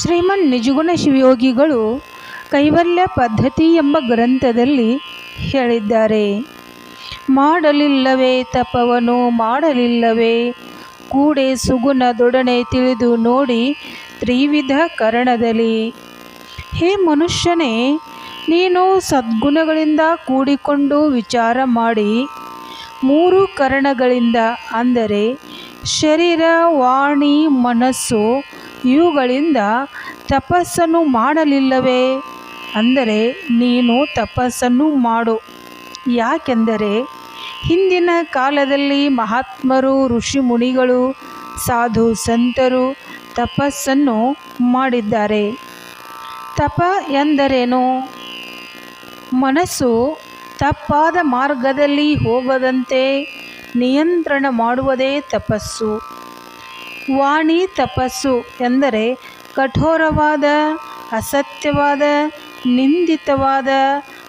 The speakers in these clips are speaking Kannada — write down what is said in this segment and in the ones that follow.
ಶ್ರೀಮನ್ ನಿಜಗುಣ ಶಿವಯೋಗಿಗಳು ಕೈವಲ್ಯ ಪದ್ಧತಿ ಎಂಬ ಗ್ರಂಥದಲ್ಲಿ ಹೇಳಿದ್ದಾರೆ. ಮಾಡಲಿಲ್ಲವೇ ತಪವನು, ಮಾಡಲಿಲ್ಲವೇ? ಕೂಡೆ ಸುಗುಣದೊಡನೆ ತಿಳಿದು ನೋಡಿ ತ್ರಿವಿಧ ಕರಣದಲ್ಲಿ. ಹೇ ಮನುಷ್ಯನೇ, ನೀನು ಸದ್ಗುಣಗಳಿಂದ ಕೂಡಿಕೊಂಡು ವಿಚಾರ ಮಾಡಿ ಮೂರು ಕರಣಗಳಿಂದ ಅಂದರೆ ಶರೀರ, ವಾಣಿ, ಮನಸ್ಸು ಇವುಗಳಿಂದ ತಪಸ್ಸನ್ನು ಮಾಡಲಿಲ್ಲವೇ? ಅಂದರೆ ನೀನು ತಪಸ್ಸನ್ನು ಮಾಡು. ಯಾಕೆಂದರೆ ಹಿಂದಿನ ಕಾಲದಲ್ಲಿ ಮಹಾತ್ಮರು ಋಷಿಮುನಿಗಳು ಸಾಧು ಸಂತರು ತಪಸ್ಸನ್ನು ಮಾಡಿದ್ದಾರೆ. ತಪ ಎಂದರೇನು? ಮನಸ್ಸು ತಪ್ಪಾದ ಮಾರ್ಗದಲ್ಲಿ ಹೋಗದಂತೆ ನಿಯಂತ್ರಣ ಮಾಡುವುದೇ ತಪಸ್ಸು. ವಾಣಿ ತಪಸ್ಸು ಎಂದರೆ ಕಠೋರವಾದ, ಅಸತ್ಯವಾದ, ನಿಂದಿತವಾದ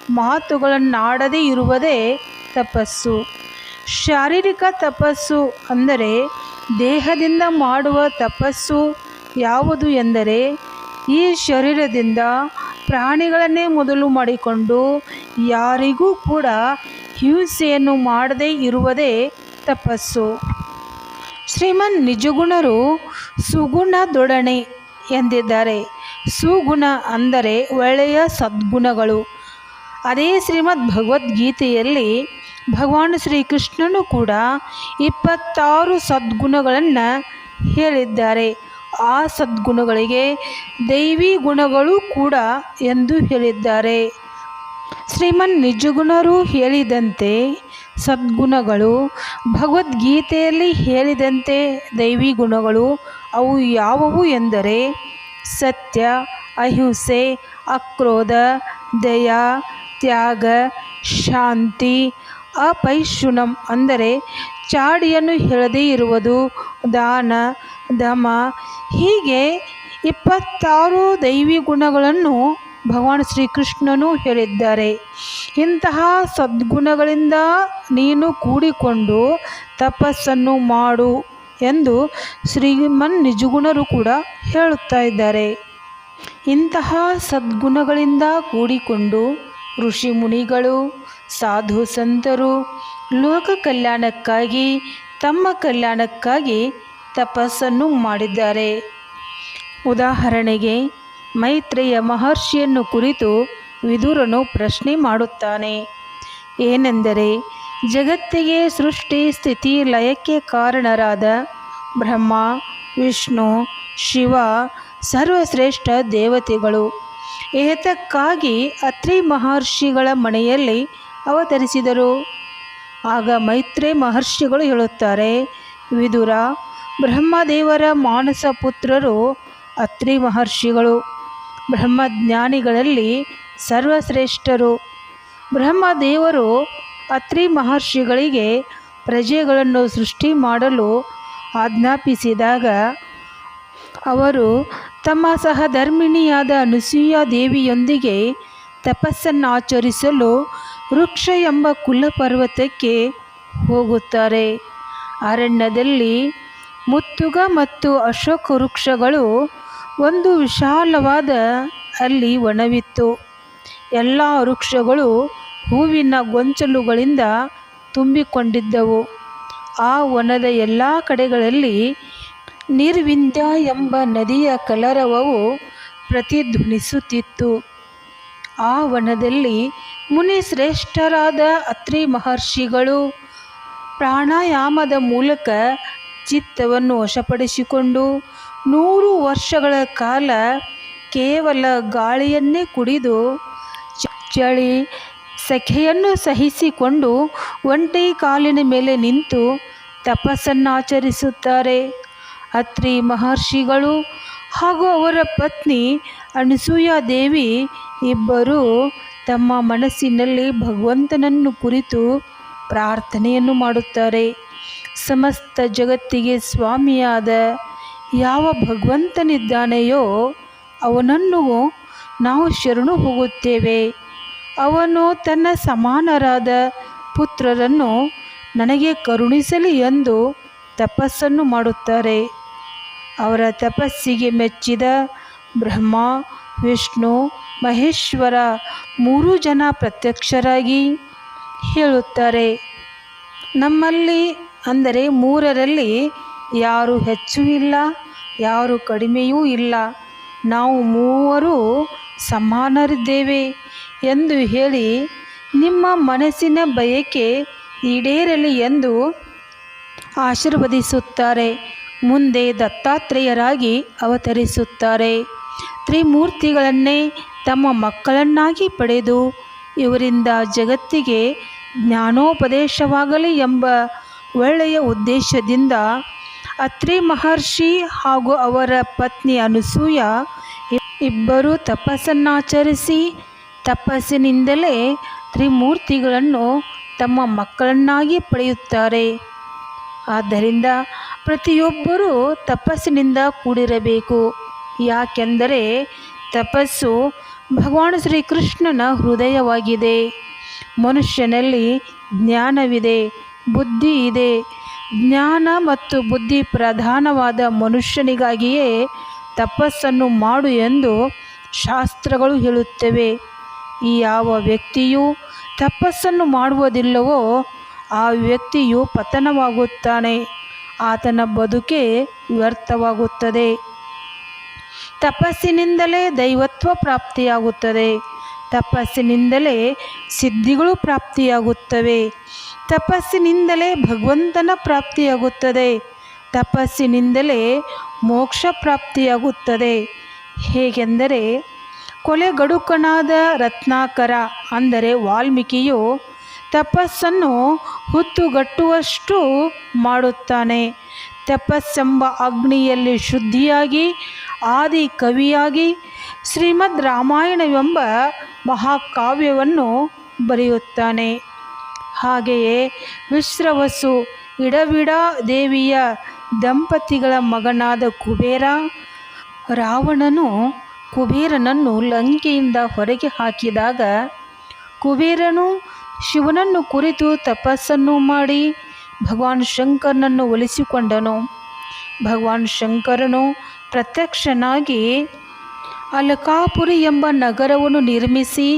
ಮಾತುಗಳನ್ನಾಡದೇ ಇರುವುದೇ ತಪಸ್ಸು. ಶಾರೀರಿಕ ತಪಸ್ಸು ಅಂದರೆ ದೇಹದಿಂದ ಮಾಡುವ ತಪಸ್ಸು ಯಾವುದು ಎಂದರೆ ಈ ಶರೀರದಿಂದ ಪ್ರಾಣಿಗಳನ್ನೇ ಮೊದಲು ಮಾಡಿಕೊಂಡು ಯಾರಿಗೂ ಕೂಡ ಹಿಂಸೆಯನ್ನು ಮಾಡದೇ ಇರುವುದೇ ತಪಸ್ಸು. ಶ್ರೀಮನ್ ನಿಜಗುಣರು ಸುಗುಣದೊಡನೆ ಎಂದಿದ್ದಾರೆ. ಸುಗುಣ ಅಂದರೆ ಒಳ್ಳೆಯ ಸದ್ಗುಣಗಳು. ಅದೇ ಶ್ರೀಮದ್ ಭಗವದ್ಗೀತೆಯಲ್ಲಿ ಭಗವಾನ್ ಶ್ರೀಕೃಷ್ಣನು ಕೂಡ ಇಪ್ಪತ್ತಾರು ಸದ್ಗುಣಗಳನ್ನು ಹೇಳಿದ್ದಾರೆ. ಆ ಸದ್ಗುಣಗಳಿಗೆ ದೈವಿ ಗುಣಗಳು ಕೂಡ ಎಂದು ಹೇಳಿದ್ದಾರೆ. ಶ್ರೀಮನ್ ನಿಜಗುಣರು ಹೇಳಿದಂತೆ ಸದ್ಗುಣಗಳು. ಭಗವದ್ಗೀತೆಯಲ್ಲಿ ಹೇಳಿದಂತೆ ದೈವಿ ಗುಣಗಳು ಅವು ಯಾವುವು ಎಂದರೆ ಸತ್ಯ, ಅಹಿಂಸೆ, ಅಕ್ರೋಧ, ದಯಾ, ತ್ಯಾಗ, ಶಾಂತಿ, ಅಪೈಶುನಂ ಅಂದರೆ ಚಾಡಿಯನ್ನು ಹೇಳದೇ ಇರುವುದು, ದಾನ, ದಮ ಹೀಗೆ ಇಪ್ಪತ್ತಾರು ದೈವಿ ಗುಣಗಳನ್ನು ಭಗವಾನ್ ಶ್ರೀಕೃಷ್ಣನು ಹೇಳಿದ್ದಾರೆ. ಇಂತಹ ಸದ್ಗುಣಗಳಿಂದ ನೀನು ಕೂಡಿಕೊಂಡು ತಪಸ್ಸನ್ನು ಮಾಡು ಎಂದು ಶ್ರೀಮನ್ ನಿಜಗುಣರು ಕೂಡ ಹೇಳುತ್ತಾ ಇದ್ದಾರೆ. ಇಂತಹ ಸದ್ಗುಣಗಳಿಂದ ಕೂಡಿಕೊಂಡು ಋಷಿ ಮುನಿಗಳು, ಸಾಧು ಸಂತರು, ಲೋಕ ಕಲ್ಯಾಣಕ್ಕಾಗಿ, ತಮ್ಮ ಕಲ್ಯಾಣಕ್ಕಾಗಿ ತಪಸ್ಸನ್ನು ಮಾಡಿದ್ದಾರೆ. ಉದಾಹರಣೆಗೆ ಮೈತ್ರೇಯ ಮಹರ್ಷಿಯನ್ನು ಕುರಿತು ವಿದುರನು ಪ್ರಶ್ನೆ ಮಾಡುತ್ತಾನೆ. ಏನೆಂದರೆ, ಜಗತ್ತಿಗೆ ಸೃಷ್ಟಿ ಸ್ಥಿತಿ ಲಯಕ್ಕೆ ಕಾರಣರಾದ ಬ್ರಹ್ಮ, ವಿಷ್ಣು, ಶಿವ, ಸರ್ವಶ್ರೇಷ್ಠ ದೇವತೆಗಳು. ಏತಕ್ಕಾಗಿ ಅತ್ರಿ ಮಹರ್ಷಿಗಳ ಮನೆಯಲ್ಲಿ ಅವತರಿಸಿದರು. ಆಗ ಮೈತ್ರಿ ಮಹರ್ಷಿಗಳು ಹೇಳುತ್ತಾರೆ, ವಿದುರ, ಬ್ರಹ್ಮದೇವರ ಮಾನಸ ಪುತ್ರರು ಅತ್ರಿ ಮಹರ್ಷಿಗಳು. ಬ್ರಹ್ಮಜ್ಞಾನಿಗಳಲ್ಲಿ ಸರ್ವಶ್ರೇಷ್ಠರು. ಬ್ರಹ್ಮದೇವರು ಅತ್ರಿ ಮಹರ್ಷಿಗಳಿಗೆ ಪ್ರಜೆಗಳನ್ನು ಸೃಷ್ಟಿ ಮಾಡಲು ಆಜ್ಞಾಪಿಸಿದಾಗ ಅವರು ತಮ್ಮ ಸಹಧರ್ಮಿಣಿಯಾದ ಅನುಸೂಯ ದೇವಿಯೊಂದಿಗೆ ತಪಸ್ಸನ್ನಾಚರಿಸಲು ವೃಕ್ಷ ಎಂಬ ಕುಲಪರ್ವತಕ್ಕೆ ಹೋಗುತ್ತಾರೆ. ಅರಣ್ಯದಲ್ಲಿ ಮುತ್ತುಗ ಮತ್ತು ಅಶೋಕ ವೃಕ್ಷಗಳು ಒಂದು ವಿಶಾಲವಾದ ಅಲ್ಲಿ ವನವಿತ್ತು ಎಲ್ಲ ವೃಕ್ಷಗಳು ಹೂವಿನ ಗೊಂಚಲುಗಳಿಂದ ತುಂಬಿಕೊಂಡಿದ್ದವು. ಆ ವನದ ಎಲ್ಲ ಕಡೆಗಳಲ್ಲಿ ನಿರ್ವಿಂಧ್ಯ ಎಂಬ ನದಿಯ ಕಲರವವು ಪ್ರತಿಧ್ವನಿಸುತ್ತಿತ್ತು. ಆ ವನದಲ್ಲಿ ಮುನಿಶ್ರೇಷ್ಠರಾದ ಅತ್ರಿ ಮಹರ್ಷಿಗಳು ಪ್ರಾಣಾಯಾಮದ ಮೂಲಕ ಚಿತ್ತವನ್ನು ವಶಪಡಿಸಿಕೊಂಡು ನೂರು ವರ್ಷಗಳ ಕಾಲ ಕೇವಲ ಗಾಳಿಯನ್ನೇ ಕುಡಿದು ಚಳಿ, ಸೆಖೆಯನ್ನು ಸಹಿಸಿಕೊಂಡು ಒಂಟಿ ಕಾಲಿನ ಮೇಲೆ ನಿಂತು ತಪಸ್ಸನ್ನಾಚರಿಸುತ್ತಾರೆ. ಅತ್ರಿ ಮಹರ್ಷಿಗಳು ಹಾಗೂ ಅವರ ಪತ್ನಿ ಅನಸೂಯ ದೇವಿ ಇಬ್ಬರೂ ತಮ್ಮ ಮನಸ್ಸಿನಲ್ಲಿ ಭಗವಂತನನ್ನು ಕುರಿತು ಪ್ರಾರ್ಥನೆಯನ್ನು ಮಾಡುತ್ತಾರೆ. ಸಮಸ್ತ ಜಗತ್ತಿಗೆ ಸ್ವಾಮಿಯಾದ ಯಾವ ಭಗವಂತನಿದ್ದಾನೆಯೋ ಅವನನ್ನು ನಾವು ಶರಣು ಹೋಗುತ್ತೇವೆ. ಅವನು ತನ್ನ ಸಮಾನರಾದ ಪುತ್ರರನ್ನು ನನಗೆ ಕರುಣಿಸಲಿ ಎಂದು ತಪಸ್ಸನ್ನು ಮಾಡುತ್ತಾರೆ. ಅವರ ತಪಸ್ಸಿಗೆ ಮೆಚ್ಚಿದ ಬ್ರಹ್ಮ, ವಿಷ್ಣು, ಮಹೇಶ್ವರ ಮೂರೂ ಜನ ಪ್ರತ್ಯಕ್ಷರಾಗಿ ಹೇಳುತ್ತಾರೆ. ನಮ್ಮಲ್ಲಿ, ಅಂದರೆ ಮೂರರಲ್ಲಿ ಯಾರು ಹೆಚ್ಚು ಇಲ್ಲ, ಯಾರು ಕಡಿಮೆಯೂ ಇಲ್ಲ. ನಾವು ಮೂವರು ಸಮಾನರಿದ್ದೇವೆ ಎಂದು ಹೇಳಿ ನಿಮ್ಮ ಮನಸ್ಸಿನ ಬಯಕೆ ಈಡೇರಲಿ ಎಂದು ಆಶೀರ್ವದಿಸುತ್ತಾರೆ. ಮುಂದೆ ದತ್ತಾತ್ರೇಯರಾಗಿ ಅವತರಿಸುತ್ತಾರೆ. ತ್ರಿಮೂರ್ತಿಗಳನ್ನೇ ತಮ್ಮ ಮಕ್ಕಳನ್ನಾಗಿ ಪಡೆದು ಇವರಿಂದ ಜಗತ್ತಿಗೆ ಜ್ಞಾನೋಪದೇಶವಾಗಲಿ ಎಂಬ ಒಳ್ಳೆಯ ಉದ್ದೇಶದಿಂದ ಅತ್ರಿ ಮಹರ್ಷಿ ಹಾಗೂ ಅವರ ಪತ್ನಿ ಅನಸೂಯ ಇಬ್ಬರು ತಪಸ್ಸನ್ನಾಚರಿಸಿ ತಪಸ್ಸಿನಿಂದಲೇ ತ್ರಿಮೂರ್ತಿಗಳನ್ನು ತಮ್ಮ ಮಕ್ಕಳನ್ನಾಗಿ ಪಡೆಯುತ್ತಾರೆ. ಆದ್ದರಿಂದ ಪ್ರತಿಯೊಬ್ಬರೂ ತಪಸ್ಸಿನಿಂದ ಕೂಡಿರಬೇಕು. ಯಾಕೆಂದರೆ ತಪಸ್ಸು ಭಗವಾನ್ ಶ್ರೀಕೃಷ್ಣನ ಹೃದಯವಾಗಿದೆ. ಮನುಷ್ಯನಲ್ಲಿ ಜ್ಞಾನವಿದೆ, ಬುದ್ಧಿ ಇದೆ ಜ್ಞಾನ ಮತ್ತು ಬುದ್ಧಿ ಪ್ರಧಾನವಾದ ಮನುಷ್ಯನಿಗಾಗಿಯೇ ತಪಸ್ಸನ್ನು ಮಾಡು ಎಂದು ಶಾಸ್ತ್ರಗಳು ಹೇಳುತ್ತವೆ. ಈ ಯಾವ ವ್ಯಕ್ತಿಯು ತಪಸ್ಸನ್ನು ಮಾಡುವುದಿಲ್ಲವೋ, ಆ ವ್ಯಕ್ತಿಯು ಪತನವಾಗುತ್ತಾನೆ. ಆತನ ಬದುಕೆ ವ್ಯರ್ಥವಾಗುತ್ತದೆ. ತಪಸ್ಸಿನಿಂದಲೇ ದೈವತ್ವ ಪ್ರಾಪ್ತಿಯಾಗುತ್ತದೆ. ತಪಸ್ಸಿನಿಂದಲೇ ಸಿದ್ಧಿಗಳು ಪ್ರಾಪ್ತಿಯಾಗುತ್ತವೆ. ತಪಸ್ಸಿನಿಂದಲೇ ಭಗವಂತನ ಪ್ರಾಪ್ತಿಯಾಗುತ್ತದೆ. ತಪಸ್ಸಿನಿಂದಲೇ ಮೋಕ್ಷ ಪ್ರಾಪ್ತಿಯಾಗುತ್ತದೆ. ಹೇಗೆಂದರೆ ಕೊಲೆಗಡುಕನಾದ ರತ್ನಾಕರ, ಅಂದರೆ ವಾಲ್ಮೀಕಿಯು ತಪಸ್ಸನ್ನು ಹುತ್ತುಗಟ್ಟುವಷ್ಟು ಮಾಡುತ್ತಾನೆ. ತಪಸ್ಸೆಂಬ ಅಗ್ನಿಯಲ್ಲಿ ಶುದ್ಧಿಯಾಗಿ, ಆದಿ ಕವಿಯಾಗಿ ಶ್ರೀಮದ್ ರಾಮಾಯಣವೆಂಬ ಮಹಾಕಾವ್ಯವನ್ನು ಬರೆಯುತ್ತಾನೆ. ಹಾಗೆಯೇ ವಿಶ್ರವಸು ಇಡವಿಡಾ ದೇವಿಯ ದಂಪತಿಗಳ ಮಗನಾದ ಕುಬೇರ, ರಾವಣನು ಕುಬೇರನನ್ನು ಲಂಕೆಯಿಂದ ಹೊರಗೆ ಹಾಕಿದಾಗ ಕುಬೇರನು ಶಿವನನ್ನು ಕುರಿತು ತಪಸ್ಸನ್ನು ಮಾಡಿ ಭಗವಾನ್ ಶಂಕರನನ್ನು ಒಲಿಸಿಕೊಂಡನು. ಭಗವಾನ್ ಶಂಕರನು ಪ್ರತ್ಯಕ್ಷನಾಗಿ ಅಲಕಾಪುರಿ ಎಂಬ ನಗರವನ್ನು ನಿರ್ಮಿಸಿ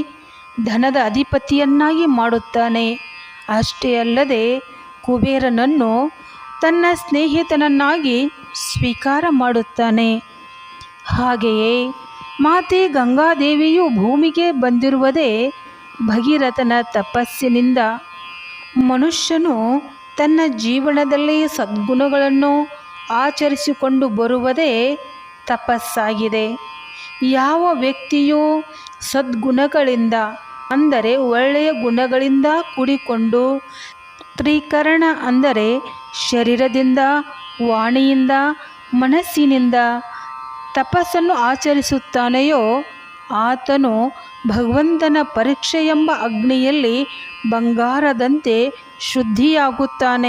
ಧನದ ಅಧಿಪತಿಯನ್ನಾಗಿ ಮಾಡುತ್ತಾನೆ. ಅಷ್ಟೇ ಅಲ್ಲದೆ ಕುಬೇರನನ್ನು ತನ್ನ ಸ್ನೇಹಿತನನ್ನಾಗಿ ಸ್ವೀಕಾರ ಮಾಡುತ್ತಾನೆ. ಹಾಗೆಯೇ ಮಾತೆ ಗಂಗಾದೇವಿಯು ಭೂಮಿಗೆ ಬಂದಿರುವುದೇ ಭಗೀರಥನ ತಪಸ್ಸಿನಿಂದ. ಮನುಷ್ಯನು ತನ್ನ ಜೀವನದಲ್ಲಿ ಸದ್ಗುಣಗಳನ್ನು ಆಚರಿಸಿಕೊಂಡು ಬರುವುದೇ ತಪಸ್ಸಾಗಿದೆ. ಯಾವ ವ್ಯಕ್ತಿಯು ಸದ್ಗುಣಗಳಿಂದ ಅಂದರೆ ಒಳ್ಳೆಯ ಗುಣಗಳಿಂದ ಕೂಡಿಕೊಂಡು, ತ್ರೀಕರಣ ಅಂದರೆ ಶರೀರದಿಂದ, ವಾಣಿಯಿಂದ, ಮನಸ್ಸಿನಿಂದ ತಪಸ್ಸನ್ನು ಆಚರಿಸುತ್ತಾನೆಯೋ, ಆತನು ಭಗವಂತನ ಪರೀಕ್ಷೆ ಎಂಬ ಅಗ್ನಿಯಲ್ಲಿ ಬಂಗಾರದಂತೆ ಶುದ್ಧಿಯಾಗುತ್ತಾನೆ.